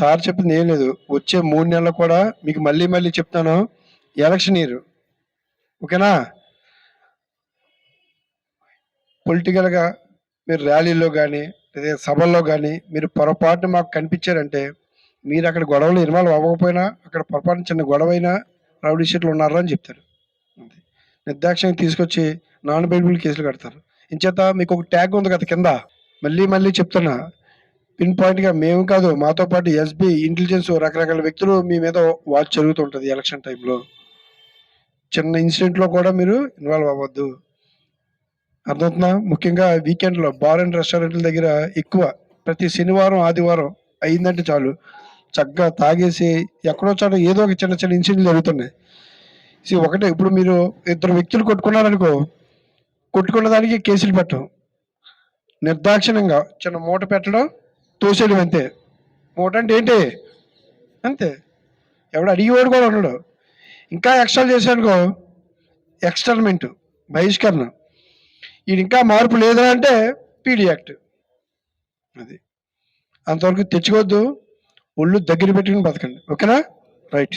Sir చెప్పింది ఏం లేదు. వచ్చే మూడు నెలలు కూడా మీకు మళ్ళీ మళ్ళీ చెప్తాను. Election year. ఓకేనా? పొలిటికల్గా మీరు ర్యాలీలో కానీ లేదా సభల్లో కానీ మీరు పొరపాటున మాకు కనిపించారంటే మీరు అక్కడ గొడవలు ఇన్వాల్వ్ అవ్వకపోయినా అక్కడ పొరపాటున చిన్న గొడవ అయినా రౌడీ షీట్లు ఉన్నారా అని చెప్తారు. నిర్దాక్షంగా తీసుకొచ్చి నాన్ బైబుల్ కేసులు కడతారు. ఇంచేత మీకు ఒక ట్యాగ్ ఉంది కదా కింద. మళ్ళీ మళ్ళీ చెప్తున్నా. పిన్ పాయింట్గా మేము కాదు మాతో పాటు ఎస్బీ ఇంటెలిజెన్స్ రకరకాల వ్యక్తులు మీ మీద వాచ్ జరుగుతుంటుంది ఎలక్షన్ టైంలో. చిన్న ఇన్సిడెంట్లో కూడా మీరు ఇన్వాల్వ్ అవ్వద్దు. అర్థమవుతుందా? ముఖ్యంగా వీకెండ్లో బార్ అండ్ రెస్టారెంట్ల దగ్గర ఎక్కువ ప్రతి శనివారం ఆదివారం అయిందంటే చాలు. చక్కగా తాగేసి ఎక్కడో చోట ఏదో ఒక చిన్న చిన్న ఇన్సిడెంట్లు జరుగుతున్నాయి. See, ఒకటే ఇప్పుడు మీరు ఇద్దరు వ్యక్తులు కొట్టుకున్నారనుకో కొట్టుకున్న దానికి కేసులు పెట్టడం నిర్దాక్షిణ్యంగా చిన్న మూట పెట్టడం తోసేయడం అంతే. మూట అంటే ఏంటి? అంతే. ఎవడు అడిగేవాడు కూడా ఉండడు. ఇంకా ఎక్స్ట్రా చేశానుకో ఎక్స్టర్మెంట్ బహిష్కరణ. ఇది ఇంకా మార్పు లేదా అంటే పీడీ యాక్ట్. అది. అంతవరకు తెచ్చుకోవద్దు. ఒళ్ళు దగ్గర పెట్టుకుని బతకండి. ఓకేనా? రైట్.